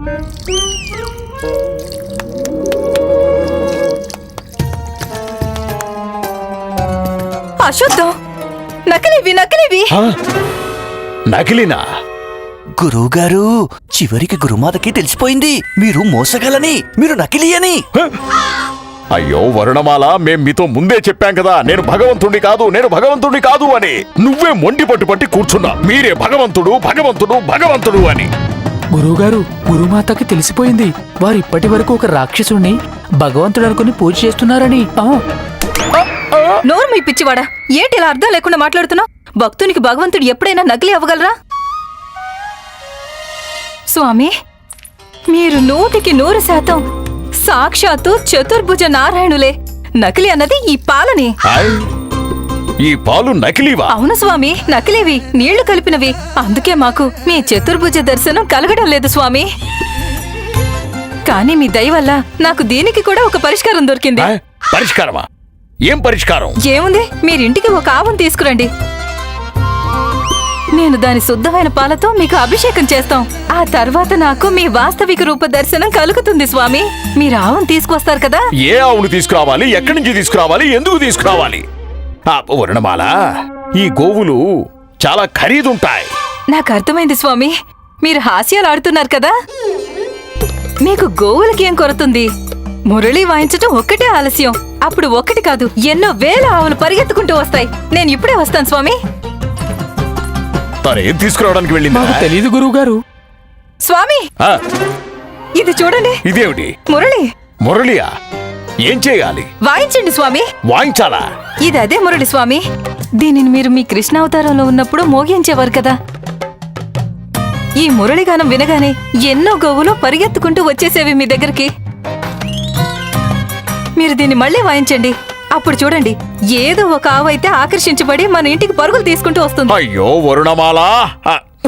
అశుద్ధం నకిలివి నకిలివి? నకిలీనా? గురువుగారు చివరికి గురుమాతకి తెలిసిపోయింది. మీరు మోసగలని మీరు నకిలీ అని అయ్యో వరుణమాల మేం మీతో ముందే చెప్పాం కదా నేను భగవంతుణ్ణి కాదు నేను భగవంతుణ్ణి కాదు అని. నువ్వే మొండి పట్టు పట్టి కూర్చున్నా. మీరే భగవంతుడు భగవంతుడు భగవంతుడు అని. గురువుగారు గురుమాతకి తెలిసిపోయింది. వారు ఇప్పటి వరకు ఒక రాక్షసుని భగవంతుడు అనుకుని పూజ చేస్తున్నారని. నోరు మీ పిచ్చివాడా? ఏంటి ఇలా అర్థం లేకుండా మాట్లాడుతున్నావు? భక్తునికి భగవంతుడు ఎప్పుడైనా నకిలీ అవ్వగలరా? స్వామి మీరు నూటికి నూరు శాతం సాక్షాత్తు చతుర్భుజ నారాయణులే. నకిలీ అన్నది ఈ పాలని. ఈ పాలు నకిలీవా? అవును స్వామి నకిలీవి నీళ్ళు కలిపినవి. అందుకే మాకు మీ చతుర్భుజ దర్శనం కలగడం లేదు స్వామి. కానీ మీ దయ వల్ల నాకు దీనికి కూడా ఒక పరిష్కారం దొరికింది. పరిష్కారమా? ఏం పరిష్కారం? ఏముంది? మీరింటికి ఒక ఆవును తీసుకురండి. నేను దాని శుద్ధమైన పాలతో మీకు అభిషేకం చేస్తాం. ఆ తర్వాత నాకు మీ వాస్తవిక రూప దర్శనం కలుగుతుంది స్వామి. మీరు ఆవును తీసుకొస్తారు కదా? ఏ ఆవును తీసుకురావాలి? ఎక్కడి నుంచి తీసుకురావాలి? ఎందుకు తీసుకురావాలి? వరుణమాల ఈ గోవులు చాలా ఖరీదుంటాయి. నాకు అర్థమైంది స్వామి మీరు హాస్యాలు ఆడుతున్నారు కదా? మీకు గోవులకి ఏం కొరతుంది? మురళి వాయించటం ఒక్కటే ఆలస్యం. అప్పుడు ఒక్కటి కాదు ఎన్నో వేల ఆవులు పరిగెత్తుకుంటూ వస్తాయి. నేను ఇప్పుడే వస్తాను స్వామి. తను ఏం తీసుకురావడానికి వెళ్ళిందా? తెలియదు గురువుగారు. స్వామి! ఆ, ఇది చూడండి. ఇదేమిటి? మురళి! మురళియా? ఏం చేయాలి? వాయించండి స్వామి. వాయించాలా? ఇది అదే మురళి స్వామి. దీనిని మీరు మీ కృష్ణావతారంలో ఉన్నప్పుడు మోగించేవారు కదా. ఈ మురళిగానం వినగానే ఎన్నో గోవులు పరిగెత్తుకుంటూ వచ్చేసేవి మీ దగ్గరికి. మీరు దీన్ని మళ్ళీ వాయించండి. అప్పుడు చూడండి ఏదో ఒక ఆవు అయితే ఆకర్షించబడి మన ఇంటికి పరుగులు తీసుకుంటూ వస్తుంది. అయ్యో వరుణమాల!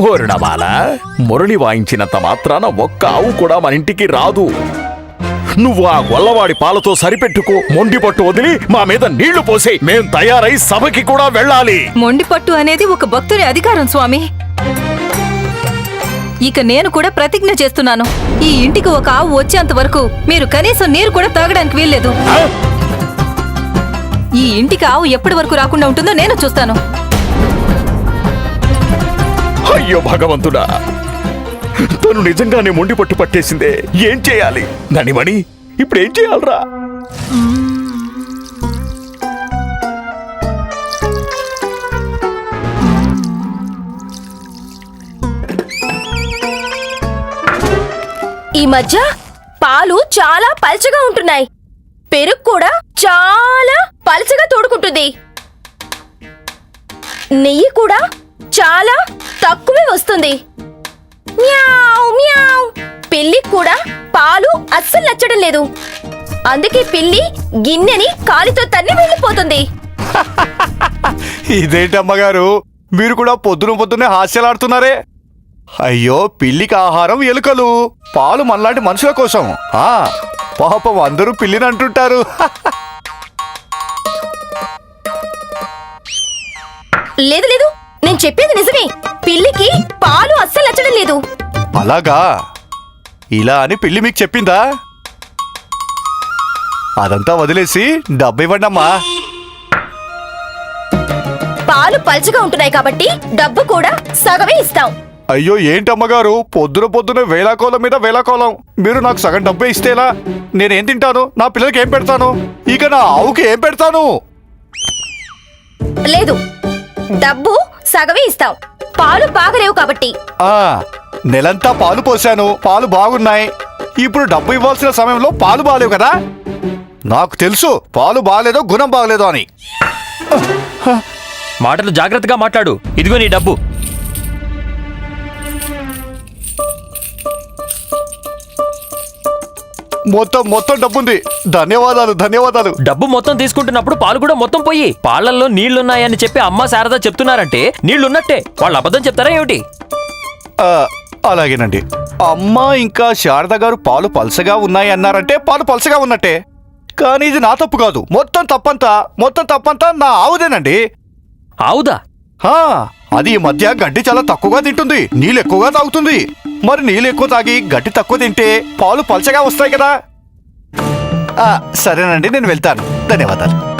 వరుణమాల! మురళి వాయించినంత మాత్రాన ఒక్క ఆవు కూడా మన ఇంటికి రాదు. నువ్వు ఆ గొల్లవాడి పాలతో సరిపెట్టుకో. మొండి పట్టు వదిలి మా మీద నీళ్ళు పోసి. మేం తయారై సభకి కూడా వెళ్ళాలి. మొండి పట్టు అనేది ఒక భక్తుని అధికారం స్వామి. ఇక నేను కూడా ప్రతిజ్ఞ చేస్తున్నాను. ఈ ఇంటికి ఒక ఆవు వచ్చేంత వరకు మీరు కనీసం నీరు కూడా తాగడానికి వీల్లేదు? ఈ ఇంటికి ఆవు ఎప్పటి వరకు రాకుండా ఉంటుందో నేను చూస్తాను. అయ్యో భగవంతుడా! తను నిజంగానే మొండి పట్టు పట్టేసిందే. ఏం చేయాలి? ననిమణి ఇప్పుడు ఏం చేయాలరా? ఈ మధ్య పాలు చాలా పలచగా ఉంటున్నాయి. పెరుగు కూడా చాలా పలచగా తోడుకుంటుంది. నెయ్యి కూడా చాలా తక్కువే వస్తుంది. మ్యావ్ మ్యావ్. పిల్లికి కూడా పాలు అస్సలు నచ్చడం లేదు. అందుకే పిల్లి గిన్నెని కాలితో తన్ని వెళ్ళిపోతుంది. ఇదేంటి అమ్మగారు? మీరు కూడా పొద్దున పొద్దునే హాస్యాలాడుతున్నారే? అయ్యో పిల్లికి ఆహారం ఎలుకలు. పాలు మనలాంటి మనుషుల కోసం. ఆ పాపం అందరూ పిల్లిని అంటుంటారు. లేదు లేదు. నేను చెప్పేది నిజమే. పిల్లికి పాలు అస్సలు లేదు. అలాగా? ఇలా అని పిల్లి మీకు చెప్పిందా? అదంతా వదిలేసి డబ్బు ఇవ్వండి అమ్మా పాలు పల్చగా ఉంటున్నాయి కాబట్టి డబ్బు కూడా సగమే ఇస్తాం. అయ్యో ఏంటి అమ్మగారు పొద్దున పొద్దున వేలాకోలం మీద వేలాకోలం మీరు నాకు సగం డబ్బే ఇస్తేలా నేనేం తింటాను? నా పిల్లలకి ఏం పెడతాను? ఇక నా ఆవుకి ఏం పెడతాను? లేదు. డబ్బు సగమే ఇస్తాం పాలు బాగలేవు కాబట్టి. ఆ నెలంతా పాలు పోసాను పాలు బాగున్నాయి. ఇప్పుడు డబ్బు ఇవ్వాల్సిన సమయంలో పాలు బాగాలేవు కదా? నాకు తెలుసు పాలు బాగాలేదో గుణం బాగలేదో అని. మాటలు జాగ్రత్తగా మాట్లాడు. ఇదిగో నీ డబ్బు. మొత్తం మొత్తం డబ్బుంది. ధన్యవాదాలు ధన్యవాదాలు. డబ్బు మొత్తం తీసుకుంటున్నప్పుడు పాలు కూడా మొత్తం పోయి పాలల్లో నీళ్ళున్నాయని చెప్పి అమ్మ శారద చెప్తున్నారంటే నీళ్ళున్నట్టే. వాళ్ళు అబద్ధం చెప్తారా ఏమిటి? ఆ, అలాగేనండి. అమ్మ ఇంకా శారద గారు పాలు పలసగా ఉన్నాయి అన్నారంటే పాలు పలసగా ఉన్నట్టే. కానీ ఇది నా తప్పు కాదు. మొత్తం తప్పంతా మొత్తం తప్పంతా నా ఆవుదేనండి. ఆవుదా? హా, అది ఈ మధ్య గడ్డి చాలా తక్కువగా తింటుంది. నీళ్ళు ఎక్కువగా తాగుతుంది. మరి నీళ్ళు ఎక్కువ తాగి గట్టి తక్కువ తింటే పాలు పలచగా వస్తాయి కదా. ఆ, సరేనండి నేను వెళ్తాను. ధన్యవాదాలు.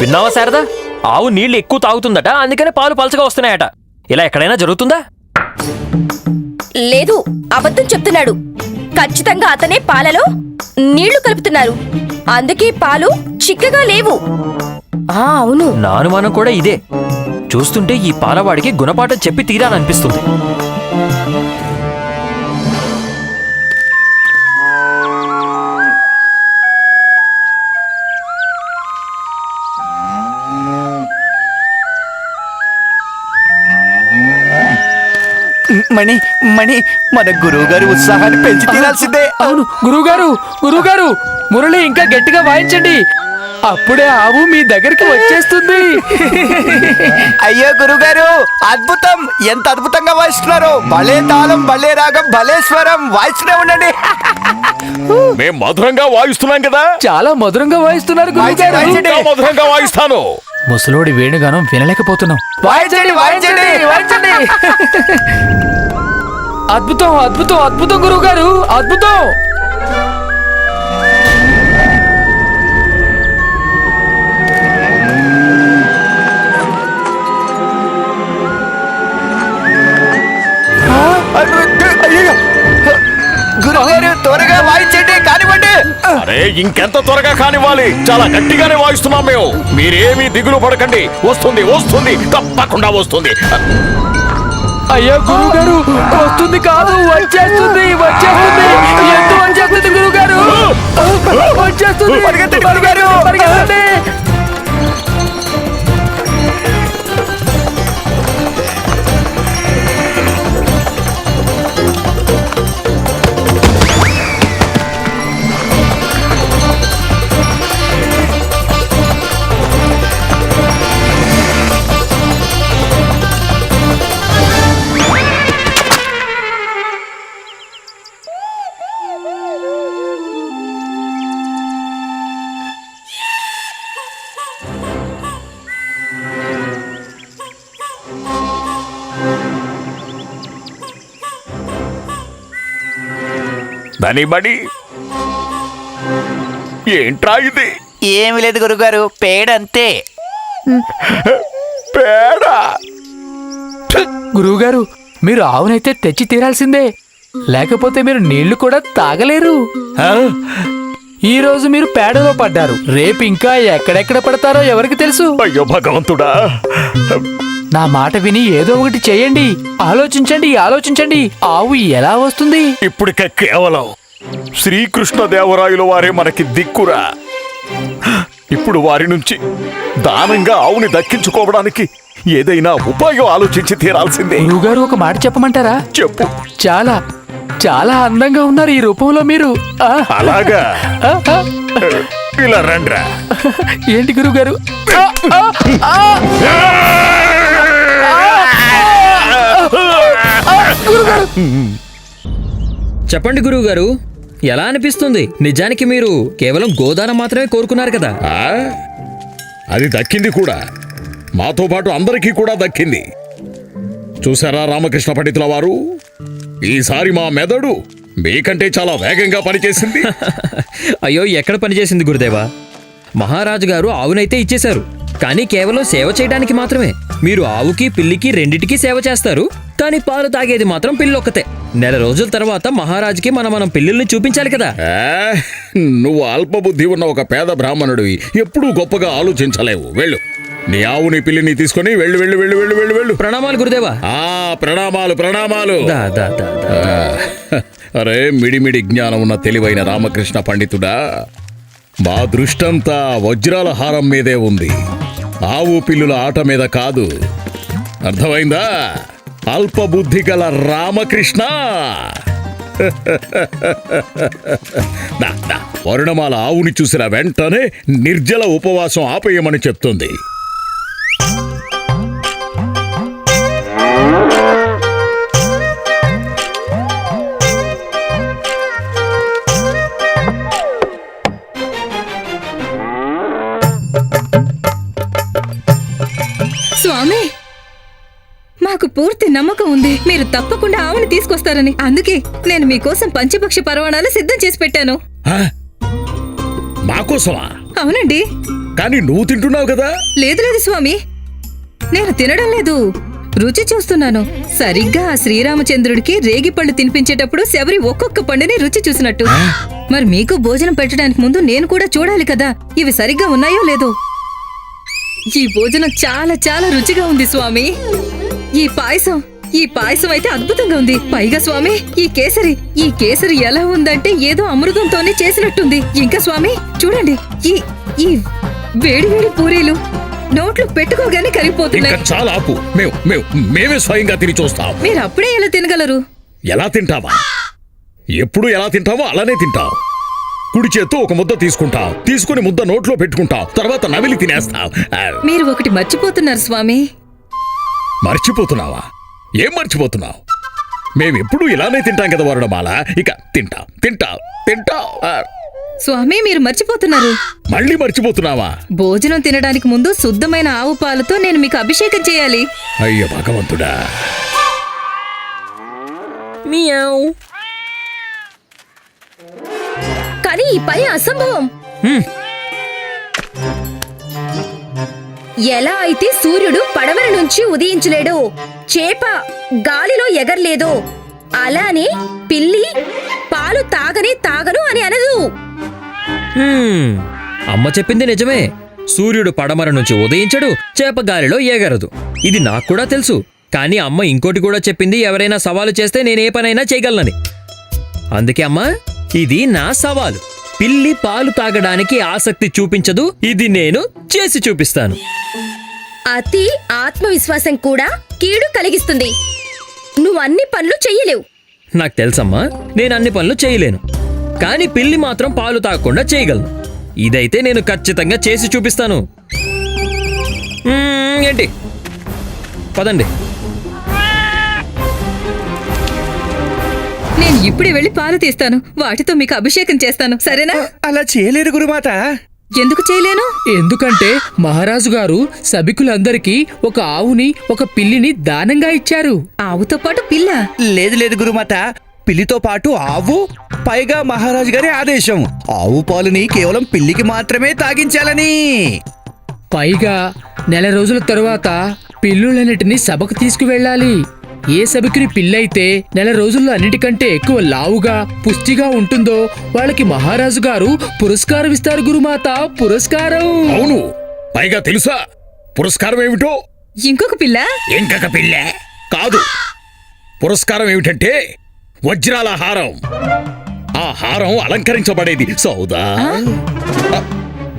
విన్నావా శారదా? ఆవు నీళ్ళు ఎక్కువ తాగుతుందట అందుకనే పాలు పలచగా వస్తున్నాయట. ఇలా ఎక్కడైనా జరుగుతుందా? లేదు అబద్ధం చెప్తున్నాడు. ఖచ్చితంగా అతనే పాలలో నీళ్ళు కలుపుతున్నారు. అందుకే పాలు చిక్కగా లేవు. ఆ అవును. నా అనుమానం కూడా ఇదే. చూస్తుంటే ఈ పాలవాడికి గుణపాఠం చెప్పి తీరాలనిపిస్తుంది. మణి మణి మన గురువు గారి ఉత్సాహాన్ని పెంచి తీరాల్సిందే. అవును గురువుగారు గురువుగారు మురళి ఇంకా గట్టిగా వాయించండి. అప్పుడే ఆవు మీ దగ్గరికి వచ్చేస్తుంది. అయ్యో గురుగారు అద్భుతం! ఎంత అద్భుతంగా వాయిస్తున్నారు. భలే తాళం భలే రాగం భలే స్వరం! వాయిస్తూనే ఉండండి. మేం మధురంగా వాయిస్తున్నాం కదా? చాలా మధురంగా వాయిస్తున్నారు ఇంకా మధురంగా వాయిస్తాను. ముసలోడి వేణుగానం వినలేకపోతున్నాం. వాయించండి వాయించండి వాయించండి అద్భుతం అద్భుతం అద్భుతం గురువుగారు అద్భుతం! అరే ఇంకెంత త్వరగా కానివ్వాలి? చాలా గట్టిగానే వాయిస్తున్నాం మేము. మీరేమీ దిగులు పడకండి. వస్తుంది వస్తుంది. తప్పకుండా వస్తుంది. అయ్యో గురువుగారు వస్తుంది కాదు వచ్చేస్తుంది వచ్చేస్తుంది. ఎంత వచ్చేస్తుంది గురువుగారు వచ్చేస్తుంది పరిగెత్తండి, గురువుగారు. పరిగెత్తండి. దాని బడి ఏంట్రా ఇది? ఏమి లేదు గురుగారు పేడంతే. పేడ? గురువుగారు మీరు ఆవునైతే తెచ్చి తీరాల్సిందే. లేకపోతే మీరు నీళ్ళు కూడా తాగలేరు. ఈ రోజు మీరు పేడలో పడ్డారు. రేపు ఇంకా ఎక్కడెక్కడ పడతారో ఎవరికి తెలుసు? అయ్యో భగవంతుడా. నా మాట విని ఏదో ఒకటి చేయండి. ఆలోచించండి ఆలోచించండి. ఆవు ఎలా వస్తుంది? ఇప్పటికే కేవలం శ్రీకృష్ణదేవరాయలు వారే మనకి దిక్కురా. ఇప్పుడు వారి నుంచి దానంగా ఆవుని దక్కించుకోవడానికి ఏదైనా ఉపాయం ఆలోచించి తీరాల్సిందే. గురువుగారు ఒక మాట చెప్పమంటారా? చెప్పు. చాలా చాలా అందంగా ఉన్నారు ఈ రూపంలో మీరు. అలాగా. ఇలా రండ్రా. ఏంటి గురువుగారు? చెప్పండి గురువు గారు ఎలా అనిపిస్తుంది? నిజానికి మీరు కేవలం గోదానం మాత్రమే కోరుకున్నారు కదా? అది దక్కింది కూడా. మాతో పాటు అందరికీ కూడా దక్కింది. చూసారా రామకృష్ణ పండితుల వారు? ఈసారి మా మెదడు మీకంటే చాలా వేగంగా పనిచేసింది. అయ్యో ఎక్కడ పనిచేసింది గురుదేవా? మహారాజు గారు ఆవునైతే ఇచ్చేశారు. కానీ కేవలం సేవ చేయడానికి మాత్రమే. మీరు ఆవుకి పిల్లికి రెండిటికి సేవ చేస్తారు. కానీ పాలు తాగేది మాత్రం పిల్లొక్కతే. నెల రోజుల తర్వాత మహారాజుకి మనం మనం పిల్లుల్ని చూపించాలి కదా. నువ్వు అల్పబుద్ధి ఉన్న ఒక పేద బ్రాహ్మణుడివి. ఎప్పుడూ గొప్పగా ఆలోచించలేవు. వెళ్ళు. నీ ఆవుని పిల్లిని తీసుకొని వెళ్ళు వెళ్ళు వెళ్ళు వెళ్ళు వెళ్ళు వెళ్ళు. ప్రణామాలు గురుదేవా. ఆ ప్రణామాలు ప్రణామాలు. అరే మిడిమిడి జ్ఞానం ఉన్న తెలివైన రామకృష్ణ పండితుడా. మా దృష్టంతా వజ్రాల హారం మీదే ఉంది. ఆవు పిల్లుల ఆట మీద కాదు. అర్థమైందా? అల్పబుద్ధి గల రామకృష్ణ. వరుణమాల ఆవుని చూసిన వెంటనే నిర్జల ఉపవాసం ఆపేయమని చెప్తుంది. స్వామి మాకు పూర్తి నమ్మకం ఉంది. మీరు తప్పకుండా ఆవుని తీసుకొస్తారని. అందుకే నేను మీకోసం పంచపక్షి పరవాణాలు సిద్ధం చేసి పెట్టాను? మాకోసమా అవునండి. కానీ నువ్వు తింటున్నావు కదా? లేదు లేదు స్వామి. నేను తినడం లేదు. రుచి చూస్తున్నాను. సరిగ్గా ఆ శ్రీరామచంద్రుడికి రేగి పళ్ళు తినిపించేటప్పుడు శబరి ఒక్కొక్క పండుని రుచి చూసినట్టు. మరి మీకు భోజనం పెట్టడానికి ముందు నేను కూడా చూడాలి కదా. ఇవి సరిగ్గా ఉన్నాయో లేదో? ఈ భోజనం చాలా చాలా రుచిగా ఉంది స్వామి. ఈ పాయసం ఈ పాయసం అయితే అద్భుతంగా ఉంది. పైగా స్వామి ఈ కేసరి ఈ కేసరి ఎలా ఉందంటే ఏదో అమృతంతోనే చేసినట్టుంది. ఇంకా స్వామి చూడండి ఈ ఈ వేడి వేడి పూరీలు నోట్లు పెట్టుకోగానే ఇంకా కరిగిపోతున్నాయి చాలా ఆపు. మేము మేము మేమే స్వయంగా తిని చూస్తాం. మీరు అప్పుడే ఎలా తినగలరు? ఎలా తింటావా? ఎప్పుడు ఎలా తింటావో అలానే తింటావు కుడి చేత్తో ఒక ముద్ద తీసుకుంటాం. తీసుకుని ముద్ద నోట్లో పెట్టుకుంటాం. తర్వాత నవిలి తినేస్తాం. మీరు ఒకటి మర్చిపోతున్నారు స్వామి. మర్చిపోతున్నావా? ఏం మర్చిపోతున్నావు? మేమెప్పుడు ఇలానే తింటాం కదా వరుణమాల ఇక తింటాం తింటాం తింటాం. స్వామి మీరు మర్చిపోతున్నారు. మళ్ళీ మర్చిపోతున్నావా? భోజనం తినడానికి ముందు శుద్ధమైన ఆవు పాలతో నేను మీకు అభిషేకం చేయాలి. అయ్య భగవంతుడా. కానీ ఈ పని అసంభవం. ఎలా అయితే సూర్యుడు పడమర నుంచి ఉదయించలేడు చేప గాలిలో ఎగరలేదో అలానే పిల్లి పాలు తాగనే తాగను అని అనదు. అమ్మ చెప్పింది నిజమే. సూర్యుడు పడమర నుంచి ఉదయించడు చేప గాలిలో ఎగరదు. ఇది నాకు కూడా తెలుసు కానీ అమ్మ ఇంకోటి కూడా చెప్పింది ఎవరైనా సవాలు చేస్తే నేను ఏ పనైనా చేయగలనని. అందుకే అమ్మా ఇది నా సవాలు. పిల్లి పాలు తాగడానికి ఆసక్తి చూపించదు. ఇది నేను చేసి చూపిస్తాను. అతి ఆత్మవిశ్వాసం కూడా కీడు కలిగిస్తుంది. నువ్వు అన్ని పనులు చెయ్యలేవు. నాకు తెలుసమ్మా నేను అన్ని పనులు చేయలేను కానీ పిల్లి మాత్రం పాలు తాగకుండా చేయగలను. ఇదైతే నేను ఖచ్చితంగా చేసి చూపిస్తాను. ఏంటి? పదండి. ఇప్పుడే వెళ్ళి పాలు తీస్తాను. వాటితో మీకు అభిషేకం చేస్తాను. సరేనా? అలా చేయలేరు గురుమాత. ఎందుకు చేయలేను? ఎందుకంటే మహారాజు గారు సభికులందరికీ ఒక ఆవుని ఒక పిల్లిని దానంగా ఇచ్చారు. ఆవుతో పాటు పిల్ల? లేదు లేదు గురుమాత. పిల్లితో పాటు ఆవు పైగా మహారాజు గారి ఆదేశం. ఆవు పాలుని కేవలం పిల్లికి మాత్రమే తాగించాలని. పైగా నెల రోజుల తరువాత పిల్లులన్నిటినీ సభకు తీసుకువెళ్ళాలి. ఏ సభకుని పిల్లైతే నెల రోజుల్లో అన్నిటికంటే ఎక్కువ లావుగా పుష్టిగా ఉంటుందో వాళ్ళకి మహారాజు గారు పురస్కారం ఇస్తారు గురుమాత. పురస్కారం! అవును. పైగా తెలుసా? పురస్కారం ఏమిటో? ఇంకొక పిల్ల? ఇంకక పిల్ల. కాదు. పురస్కారం ఏమిటంటే వజ్రాల హారం. ఆ హారం అలంకరించబడేది సౌదా.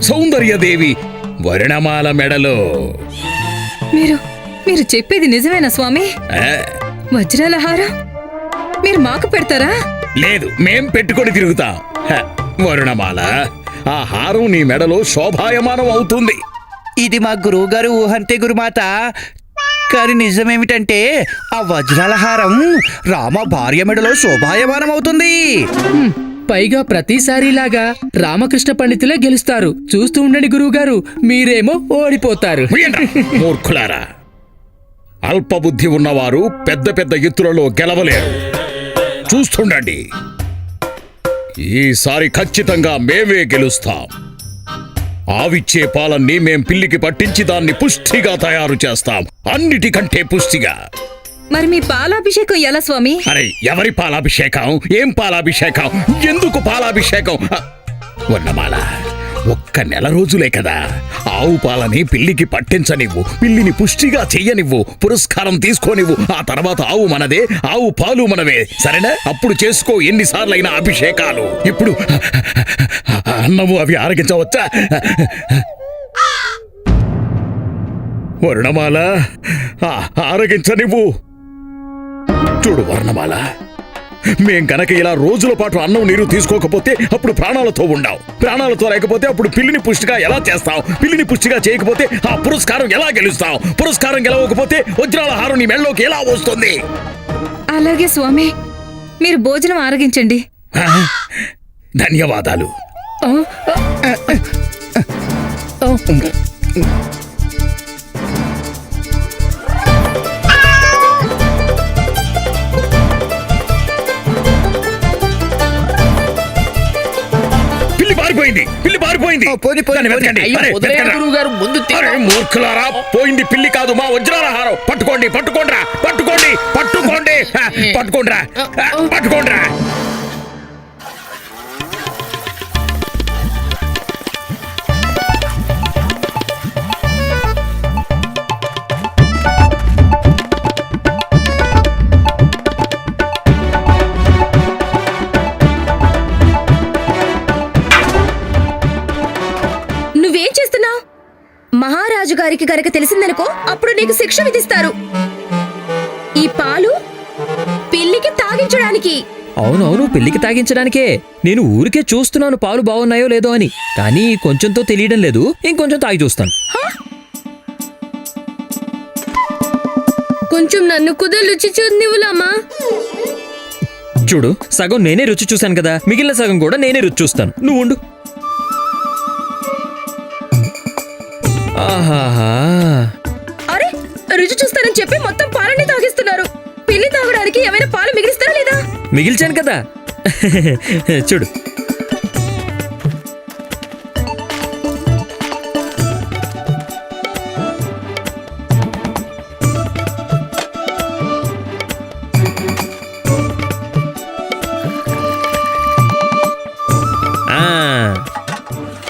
సౌందర్యదేవి వర్ణమాల మెడలో. మీరు మీరు చెప్పేది నిజమేనా స్వామి? వజ్రాల హారం? మీరు మాకు పెడతారా? లేదు మేం పెట్టుకొని తిరుగుతాం. హ, వరుణమాల ఆ హారం నీ మెడలో శోభాయమానం అవుతుంది. ఇది మా గురువు గారు ఊహంతే గురుమాత. కానీ నిజమేమిటంటే ఆ వజ్రాల హారం రామ భార్య మెడలో శోభాయమానం అవుతుంది. హ్మ్, పైగా ప్రతిసారిలాగా రామకృష్ణ పండితులే గెలుస్తారు. చూస్తూ ఉండండి గురువుగారు మీరేమో ఓడిపోతారు. ముయ్యండ్రా, మూర్ఖులారా. అల్పబుద్ధి ఉన్నవారు పెద్ద పెద్ద ఎత్తులలో గెలవలేరు. చూస్తుండండి. ఈసారి ఖచ్చితంగా మేమే గెలుస్తాం. ఆవిచ్చే పాలన్నీ మేం పిల్లికి పట్టించి దాన్ని పుష్టిగా తయారు చేస్తాం. అన్నిటికంటే పుష్టిగా. మరి మీ పాలాభిషేకం ఎలా స్వామి? అరే ఎవరి పాలాభిషేకం? ఏం పాలాభిషేకం? ఎందుకు పాలాభిషేకం? ఉన్నమాల ఒక్క నెల రోజులే కదా. ఆవు పాలని పిల్లికి పట్టించనివ్వు పిల్లిని పుష్టిగా చెయ్యనివ్వు పురస్కారం తీసుకోనివ్వు. ఆ తర్వాత ఆవు మనదే ఆవు పాలు మనవే. సరేనా? అప్పుడు చేసుకో ఎన్నిసార్లైనా అభిషేకాలు. ఇప్పుడు అన్నము అవి ఆరగించవచ్చా? వర్ణమాల ఆరగించనివ్వు. చూడు వర్ణమాల. మేం కనుక ఇలా రోజుల పాటు అన్నం నీరు తీసుకోకపోతే అప్పుడు ప్రాణాలతో ఉండావు ప్రాణాలతో లేకపోతే అప్పుడు పిల్లిని పుష్టిగా ఎలా చేస్తావు పిల్లిని పుష్టిగా చేయకపోతే ఆ పురస్కారం ఎలా గెలుస్తావు పురస్కారం గెలవకపోతే వజ్రాల హారం నీ మెళ్ళలోకి ఎలా వస్తుంది అలాగే స్వామి మీరు భోజనం ఆరగించండి? ధన్యవాదాలు పోనీ, పోనీ. గురువుగారు, ముందు మూర్ఖులారా పోయింది పిల్లి కాదు మా వజ్రాలహారం. పట్టుకోండి పట్టుకోండిరా పట్టుకోండి పట్టుకోండి. హ, పట్టుకోండిరా. గారికి గనక తెలిసిందనుకో అప్పుడు నీకు శిక్ష విధిస్తారు. ఈ పాలు పిల్లికి తాగించడానికి. అవునవును పెళ్ళికి తాగించడానికే. నేను ఊరికే చూస్తున్నాను పాలు బాగున్నాయో లేదో అని. కానీ కొంచెంతో తెలియడం లేదు ఇంకొంచెం తాగి చూస్తాను. కొంచెం నన్ను కుదరు రుచి చూద్నివులమ్మా చూడు సగం నేనే రుచి చూశాను కదా. మిగిలిన సగం కూడా నేనే రుచి చూస్తాను. నువ్వు ఉండు. ఆహాహా. అరే రుచి చూస్తానని చెప్పి మొత్తం పాలన్నీ తాగిస్తున్నారు. పిల్లి తాగడానికి ఏమైనా పాలు మిగిలిస్తారా లేదా? మిగిల్చాను కదా. చూడు. ఆ,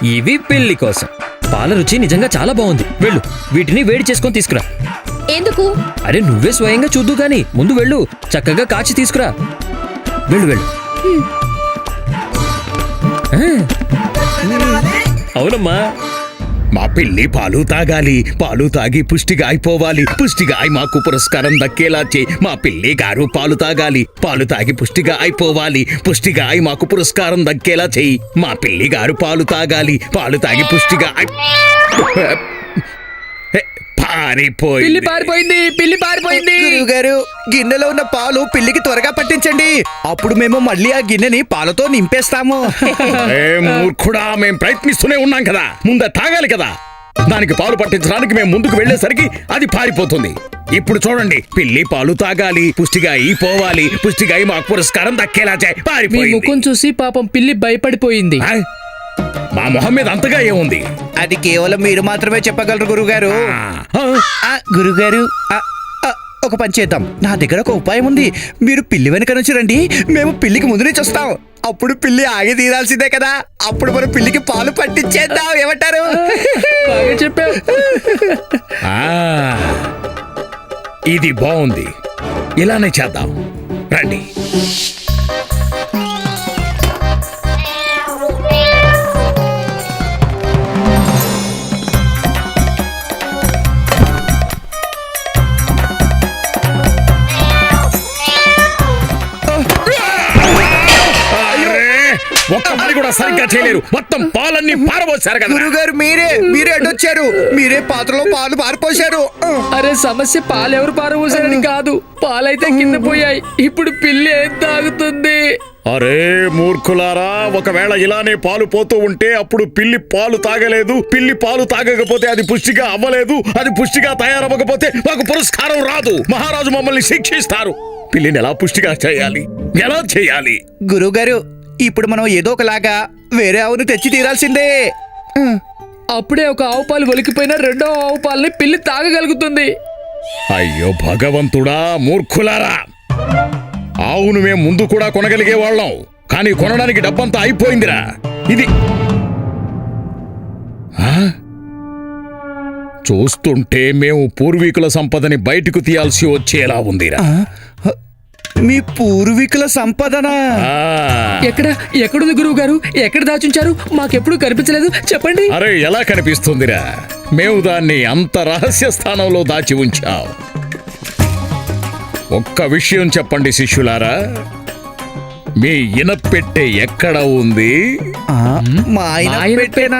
ఇవి పెళ్ళి కోసం. పాల రుచి నిజంగా చాలా బాగుంది. వెళ్ళు వీటిని వేడి చేసుకొని తీసుకురా. ఎందుకు? అరే నువ్వే స్వయంగా చూద్దు గాని ముందు వెళ్ళు చక్కగా కాచి తీసుకురా. వెళ్ళు వెళ్ళు. అవునమ్మా. మా పిల్లి పాలు తాగాలి. పాలు తాగి పుష్టిగా అయిపోవాలి. పుష్టిగా అయి మాకు పురస్కారం దక్కేలా చేయి మా పిల్లి గారు పాలు తాగాలి. పాలు తాగి పుష్టిగా అయిపోవాలి. పుష్టిగా అయి మాకు పురస్కారం దక్కేలా చెయ్యి మా పిల్లి గారు పాలు తాగాలి. పాలు తాగి పుష్టిగా హే, పిల్లి పారిపోయింది పిల్లి పారిపోయింది. గారు గిన్నెలో ఉన్న పాలు పిల్లికి త్వరగా పట్టించండి. అప్పుడు మేము మళ్ళీ ఆ గిన్నెని పాలతో నింపేస్తాము. ఏ మూర్ఖుడా మేం ప్రయత్నిస్తూనే ఉన్నాం కదా. ముంద తాగాలి కదా. దానికి పాలు పట్టించడానికి మేము ముందుకు వెళ్ళేసరికి అది పారిపోతుంది. ఇప్పుడు చూడండి పిల్లి పాలు తాగాలి పుష్టిగా అయి పోవాలి పుష్టిగా అయి మాకు పురస్కారం దక్కేలా చేయి మీ పారిపోయింది. ముఖం చూసి పాపం పిల్లి భయపడిపోయింది. ఆ? మా మొహం మీద అంతగా ఏముంది? అది కేవలం మీరు మాత్రమే చెప్పగలరు గురుగారు. ఆ, ఆ, గురుగారు ఆ, ఆ, ఒక పని చేద్దాం. నా దగ్గర ఒక ఉపాయం ఉంది. మీరు పిల్లి వెనక నుంచి రండి. మేము పిల్లికి ముందు నుంచి వస్తాం. అప్పుడు పిల్లి ఆగి తీరాల్సిందే కదా. అప్పుడు మనం పిల్లికి పాలు పట్టించేద్దాం. ఏమంటారు? బాగా చెప్పావు. ఆ. ఇది బాగుంది. ఇలానే చేద్దాం. రండి. సరిగ్గా చేయలేరు. మొత్తం పాలన్నీ పారబోసారు కదా. గురుగారు మీరే మీరే అడ్డొచ్చారు మీరే పాత్రలో పాలు పారిపోశారు అరే సమస్య పాలెవరు పారబోసారని కాదు. పాలైతే కింద పోయాయి. ఇప్పుడు పిల్లి ఏం తాగుతుంది? అరే మూర్ఖులారా ఒకవేళ ఇలానే పాలు పోతూ ఉంటే అప్పుడు పిల్లి పాలు తాగలేదు. పిల్లి పాలు తాగకపోతే అది పుష్టిగా అవ్వలేదు. అది పుష్టిగా తయారవ్వకపోతే మాకు పురస్కారం రాదు. మహారాజు మమ్మల్ని శిక్షిస్తారు. పిల్లిని ఎలా పుష్టిగా చేయాలి? ఎలా చేయాలి? గురుగారు ఇప్పుడు మనం ఏదో ఒకలాగా వేరే ఆవును తెచ్చి తీరాల్సిందే. అప్పుడే ఒక ఆవు పాలు ఒలికిపోయిన రెండో ఆవు పాలని పిల్లి తాగగలుగుతుంది. అయ్యో భగవంతుడా మూర్ఖులారా. ఆవును మేము ముందు కూడా కొనగలిగే వాళ్ళం. కానీ కొనడానికి డబ్బంతా అయిపోయిందిరా. ఇది? చూస్తుంటే మేము పూర్వీకుల సంపదని బయటకు తీయాల్సి వచ్చేలా ఉందిరా. మీ పూర్వీకుల సంపదన. ఎక్కడ? ఎక్కడుంది గురువు గారు ఎక్కడ దాచుంచారు? మాకెప్పుడు కనిపించలేదు? చెప్పండి. అరే ఎలా కనిపిస్తుందిరా? మేము దాన్ని అంత రహస్య స్థానంలో దాచి ఉంచాం. ఒక్క విషయం చెప్పండి శిష్యులారా. మీ ఇనపెట్టె ఎక్కడ ఉంది? ఆ, మా ఆయన పెట్టేనా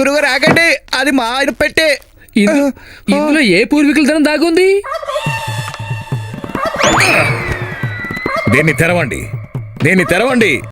గురుగారు ఆగండి. అది మా ఆయన పెట్టే ఇందు- ఇందులో ఏ పూర్వీకుల ధనం దాగుంది? దీన్ని తెరవండి. దీన్ని తెరవండి.